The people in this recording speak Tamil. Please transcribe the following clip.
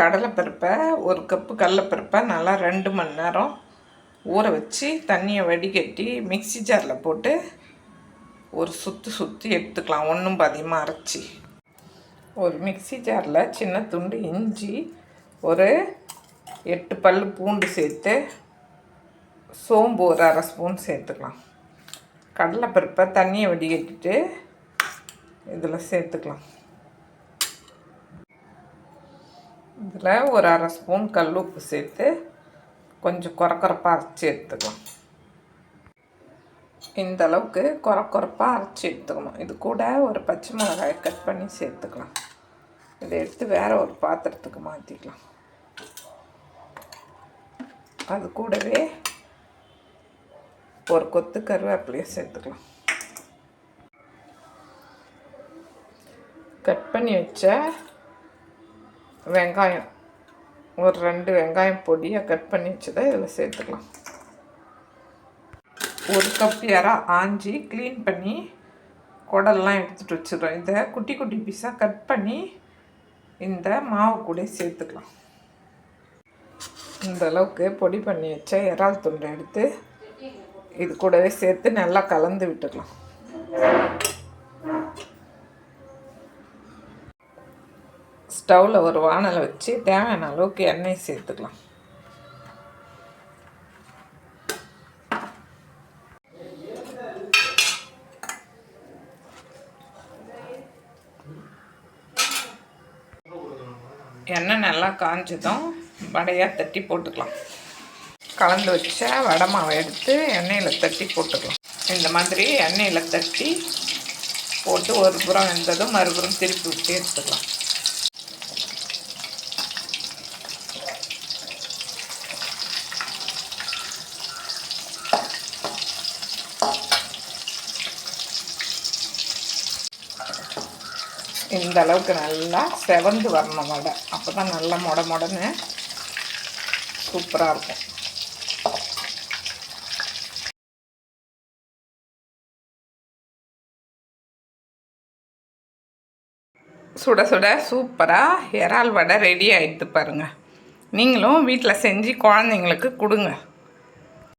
கடலைப்பருப்பை ஒரு கப்பு கடலைப்பருப்பை நல்லா ரெண்டு மணி நேரம் ஊற வச்சு தண்ணியை வடிகட்டி மிக்ஸி ஜாரில் போட்டு ஒரு சுற்றி சுற்றி எடுத்துக்கலாம். ஒன்றும் பாதியமாக அரைச்சி. ஒரு மிக்ஸி ஜாரில் சின்ன துண்டு இஞ்சி ஒரு எட்டு பல் பூண்டு சேர்த்து சோம்பு ஒரு அரை ஸ்பூன் சேர்த்துக்கலாம். கடலைப்பருப்பை தண்ணியை வடிகட்டிட்டு இதில் சேர்த்துக்கலாம். இதில் ஒரு அரை ஸ்பூன் கல் உப்பு சேர்த்து கொஞ்சம் குறக்குறப்பாக அரைச்சி எடுத்துக்கலாம் இந்த அளவுக்கு குறக்குறப்பாக அரைச்சி எடுத்துக்கணும். இது கூட ஒரு பச்சை மிளகாயை கட் பண்ணி சேர்த்துக்கலாம். இதை எடுத்து வேறு ஒரு பாத்திரத்துக்கு மாற்றிக்கலாம் அது கூடவே ஒரு கொத்து கருவேப்பிலையை சேர்த்துக்கலாம். கட் பண்ணி வச்ச வெங்காயம். ஒரு ரெண்டு வெங்காயம் பொடியாக கட் பண்ணி வச்சதை இதில் சேர்த்துக்கலாம். ஒரு கப் இறா ஆஞ்சி க்ளீன் பண்ணி குடல்லாம் எடுத்துகிட்டு வச்சிடுறோம். இதை குட்டி குட்டி பீஸாக கட் பண்ணி இந்த மாவு கூட சேர்த்துக்கலாம். இந்த அளவுக்கு பொடி பண்ணி வச்ச இறால் துண்டை எடுத்து இது கூடவே சேர்த்து நல்லா கலந்து விட்டுக்கலாம். ஸ்டவ்வில் ஒரு வானலை வச்சு தேவையான அளவுக்கு எண்ணெய் சேர்த்துக்கலாம். எண்ணெய் நல்லா காஞ்சதும் வடையாக தட்டி போட்டுக்கலாம். கலந்து வச்ச வடை மாவை எடுத்து எண்ணெயில் தட்டி போட்டுக்கலாம். இந்த மாதிரி எண்ணெயில் தட்டி போட்டு ஒரு புறம் வெந்ததும் மறுபுறம் திருப்பி விட்டு எடுத்துக்கலாம். இந்த அளவுக்கு நல்லா செவந்து வரணும் வடை. அப்போ தான் நல்லா மொட மொடன்னு சூப்பராக இருக்கும். சுட சுட சூப்பராக இறால் வடை ரெடி ஆகிடுது பாருங்கள் நீங்களும் வீட்டில் செஞ்சு குழந்தைங்களுக்கு கொடுங்க.